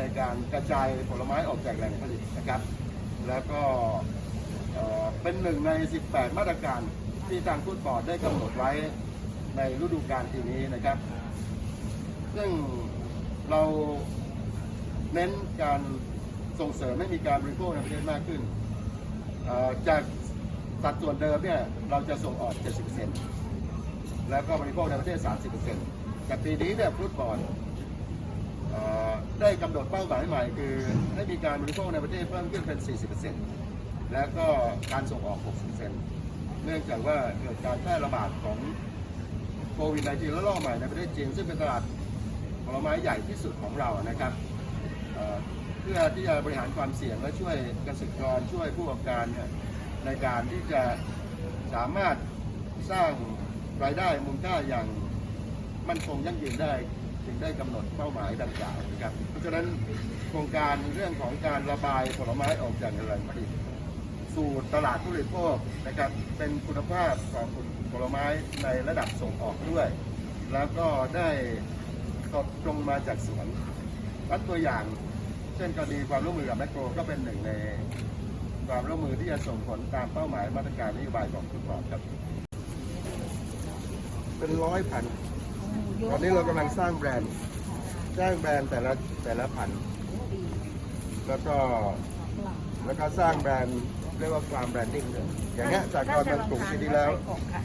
ในการกระจายผลไม้ออกจากแหล่งผลิตนะครับ แล้วก็เป็นหนึ่งใน 18 มาตรการที่ทางฟุตบอลได้กำหนดไว้ในฤดูกาลปีนี้นะครับ ซึ่งเราเน้นการส่งเสริมให้มีการบริโภคในประเทศมากขึ้น จากสัดส่วนเดิมเนี่ยเราจะส่งออก 70%แล้วก็บริโภคในประเทศ 30%แต่ปีนี้เนี่ยฟุตบอลเได้กำหนดเป้าหมายใหม่คือให้มีการบริโภคในประเทศเพิ่มขึ้นเป็น 40%แล้วก็การส่งออก 60%เนื่องจากว่าเกิดการแพร่ระบาดของโควิด -19 ระลอกใหม่ในประเทศจีนซึ่งเป็นตลาดผลไม้ใหญ่ที่สุดของเรานะครับเเพื่อที่จะบริหารความเสี่ยงและช่วยเกษตรกรช่วยผู้ประกอบการในการที่จะสามารถสร้างรายได้มูลค่าอย่างมั่นคงยั่งยืนได้ จึงได้กำหนดเป้าหมายดังกล่าวนะครับ เพราะฉะนั้นโครงการเรื่องของการระบายผลไม้ออกจากแหล่งผลิตสู่ตลาดผู้บริโภคนะครับเป็นคุณภาพของผลไม้ในระดับส่งออกด้วย แล้วก็ได้สดตรงมาจากสวนวัดตัวอย่าง เช่นกรณีความร่วมมือกับแมคโครก็เป็นหนึ่งในความร่วมมือที่จะส่งผลตามเป้าหมายมาตรการนโยบายของคุณบอลครับ เป็นร้อยพัน ตอนนี้เรากำลังสร้างแบรนด์ สร้างแบรนด์แต่ละแต่ละพันธุ์แล้วก็แล้วก็สร้างแบรนด์เรียกว่าความแบรนดิ้งเลยอย่างเงี้ยจากตอนมันปลูกปีที่แล้วค่ะ